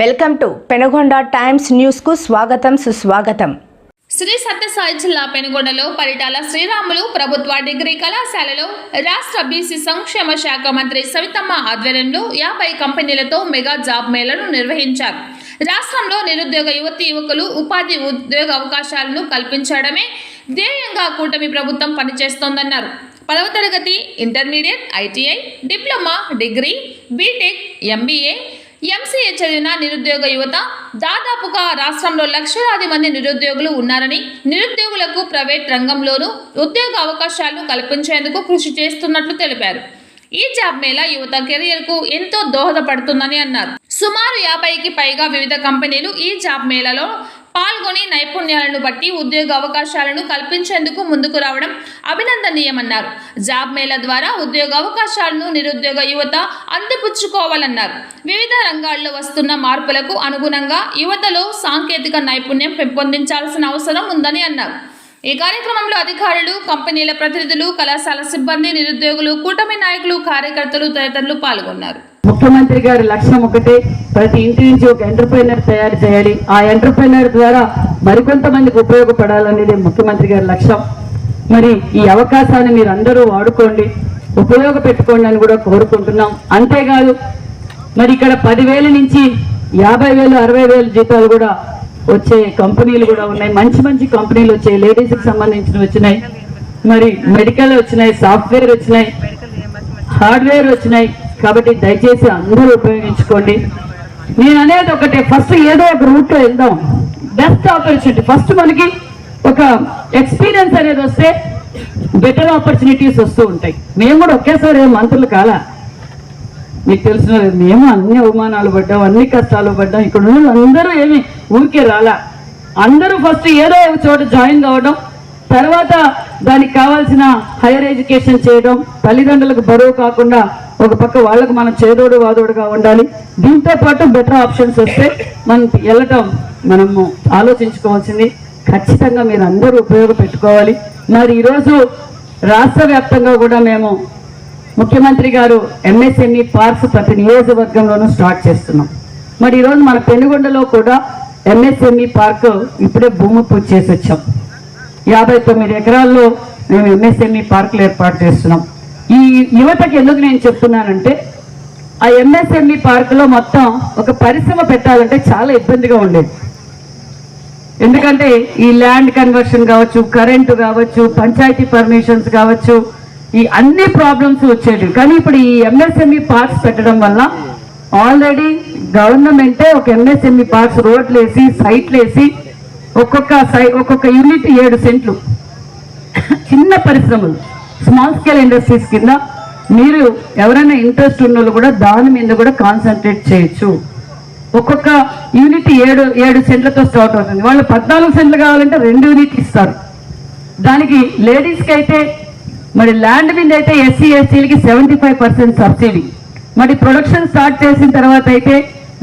Welcome to Penagonda times న్యూస్కు స్వాగతం సుస్వాగతం. శ్రీ సత్యసాయి జిల్లా పెనుగొండలో పరిటాల శ్రీరాములు ప్రభుత్వ డిగ్రీ కళాశాలలో రాష్ట్ర బీసీ సంక్షేమ శాఖ మంత్రి సవితమ్మ ఆధ్వర్యంలో యాభై కంపెనీలతో మెగా జాబ్ మేళను నిర్వహించారు. రాష్ట్రంలో నిరుద్యోగ యువతి యువకులు ఉపాధి ఉద్యోగ అవకాశాలను కల్పించడమే ధ్యేయంగా కూటమి ప్రభుత్వం పనిచేస్తోందన్నారు. పదవ తరగతి intermediate ITI diploma degree BTech MBA MCA చదివిన నిరుద్యోగ యువత దాదాపుగా రాష్ట్రంలో లక్షలాది మంది నిరుద్యోగులు ఉన్నారని నిరుద్యోగులకు ప్రైవేట్ రంగంలోనూ ఉద్యోగ అవకాశాలు కల్పించేందుకు కృషి చేస్తున్నట్లు తెలిపారు. ఈ జాబ్ మేళా యువత కెరియర్కు ఎంతో దోహదపడుతుందని అన్నారు. సుమారు యాభైకి పైగా వివిధ కంపెనీలు ఈ జాబ్ మేళాలో పాల్గొని నైపుణ్యాలను బట్టి ఉద్యోగ అవకాశాలను కల్పించేందుకు ముందుకు రావడం అభినందనీయమన్నారు. జాబ్ మేళ ద్వారా ఉద్యోగ అవకాశాలను నిరుద్యోగ యువత అందిపుచ్చుకోవాలన్నారు. వివిధ రంగాల్లో వస్తున్న మార్పులకు అనుగుణంగా యువతలో సాంకేతిక నైపుణ్యం పెంపొందించాల్సిన అవసరం ఉందని అన్నారు. ఈ కార్యక్రమంలో అధికారులు కంపెనీల ప్రతినిధులు కళాశాల సిబ్బంది నిరుద్యోగులు కూటమి నాయకులు కార్యకర్తలు తదితరులు పాల్గొన్నారు. ముఖ్యమంత్రి గారి లక్ష్యం ఒకటే ప్రతి ఇంటి నుంచి ఒక ఎంటర్ప్రైనర్ తయారు చేయాలి. ఆ ఎంటర్ప్రైనర్ ద్వారా మరికొంతమందికి ఉపయోగపడాలనేది ముఖ్యమంత్రి గారి లక్ష్యం. మరి ఈ అవకాశాన్ని మీరు అందరూ వాడుకోండి ఉపయోగపెట్టుకోండి అని కూడా కోరుకుంటున్నాం. అంతేకాదు మరి ఇక్కడ పదివేల నుంచి యాభై వేలు అరవై వేలు జీతాలు కూడా వచ్చే కంపెనీలు కూడా ఉన్నాయి. మంచి మంచి కంపెనీలు వచ్చాయి. లేడీస్కి సంబంధించినవి వచ్చినాయి. మరి మెడికల్ వచ్చినాయి సాఫ్ట్వేర్ వచ్చినాయి హార్డ్వేర్ వచ్చినాయి. కాబట్టి దయచేసి అందరూ ఉపయోగించుకోండి. నేను అనేది ఒకటే. ఫస్ట్ ఏదో ఒక రూట్లో వెళ్దాం. బెస్ట్ ఆపర్చునిటీ ఫస్ట్ మనకి ఒక ఎక్స్పీరియన్స్ అనేది వస్తే బెటర్ ఆపర్చునిటీస్ వస్తూ ఉంటాయి. మేము కూడా ఒకేసారి ఏం మంత్రులు కాలా. మీకు తెలిసిన మేము అన్ని అవమానాలు పడ్డాం అన్ని కష్టాలు పడ్డాం. ఇక్కడ ఉన్న అందరూ ఏమి ఊరికే రాలా. అందరూ ఫస్ట్ ఏదో ఒక చోట జాయిన్ కావడం తర్వాత దానికి కావాల్సిన హైయర్ ఎడ్యుకేషన్ చేయడం తల్లిదండ్రులకు బరువు కాకుండా ఒక పక్క వాళ్ళకు మనం చేదోడు వాదోడుగా ఉండాలి. దీంతో పాటు బెటర్ ఆప్షన్స్ వస్తే మనం వెళ్ళటం మనము ఆలోచించుకోవాల్సింది. ఖచ్చితంగా మీరు అందరూ ఉపయోగపెట్టుకోవాలి. మరి ఈరోజు రాష్ట్ర వ్యాప్తంగా కూడా మేము ముఖ్యమంత్రి గారు ఎంఎస్ఎంఈ పార్క్స్ ప్రతి నియోజకవర్గంలోనూ స్టార్ట్ చేస్తున్నాం. మరి ఈరోజు మన పెనుగొండలో కూడా ఎంఎస్ఎంఈ పార్క్ ఇప్పుడే భూమి పూజ చేసి వచ్చాం యాభై తొమ్మిది ఎకరాల్లో మేము ఎంఎస్ఎంఈ పార్కులు ఏర్పాటు చేస్తున్నాం. ఈ యువతకి ఎందుకు నేను చెప్తున్నానంటే ఆ ఎంఎస్ఎంఈ పార్కులో మొత్తం ఒక పరిశ్రమ పెట్టాలంటే చాలా ఇబ్బందిగా ఉండేది. ఎందుకంటే ఈ ల్యాండ్ కన్వర్షన్ కావచ్చు కరెంటు కావచ్చు పంచాయతీ పర్మిషన్స్ కావచ్చు ఈ అన్ని ప్రాబ్లమ్స్ వచ్చేవి కానీ ఇప్పుడు ఈ ఎంఎస్ఎంఈ పార్క్స్ పెట్టడం వల్ల ఆల్రెడీ గవర్నమెంటే ఒక ఎంఎస్ఎంఈ పార్క్స్ రోడ్లు వేసి సైట్లు వేసి ఒక్కొక్క సై ఒక్కొక్క యూనిట్ ఏడు సెంట్లు. చిన్న పరిశ్రమలు. స్మాల్ స్కేల్ ఇండస్ట్రీస్ కింద మీరు ఎవరైనా ఇంట్రెస్ట్ ఉన్న కూడా దాని మీద కూడా కాన్సన్ట్రేట్ చేయొచ్చు. ఒక్కొక్క యూనిట్ ఏడు ఏడు సెంట్లతో స్టార్ట్ అవుతుంది. వాళ్ళు పద్నాలుగు సెంట్లు కావాలంటే రెండు యూనిట్ ఇస్తారు. దానికి లేడీస్కి అయితే మరి ల్యాండ్ మీద అయితే ఎస్సీ ఎస్టీలకి సెవెంటీ ఫైవ్ పర్సెంట్ సబ్సిడీ మరి ప్రొడక్షన్ స్టార్ట్ చేసిన తర్వాత అయితే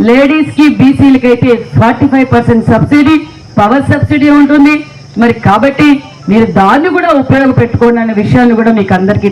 లేడీస్కి బీసీలకి అయితే forty five percent subsidy power subsidy ఉంటుంది. మరి కాబట్టి మీరు దాన్ని కూడా ఉపయోగపెట్టుకోండి అనే విషయాన్ని కూడా మీకు అందరికీ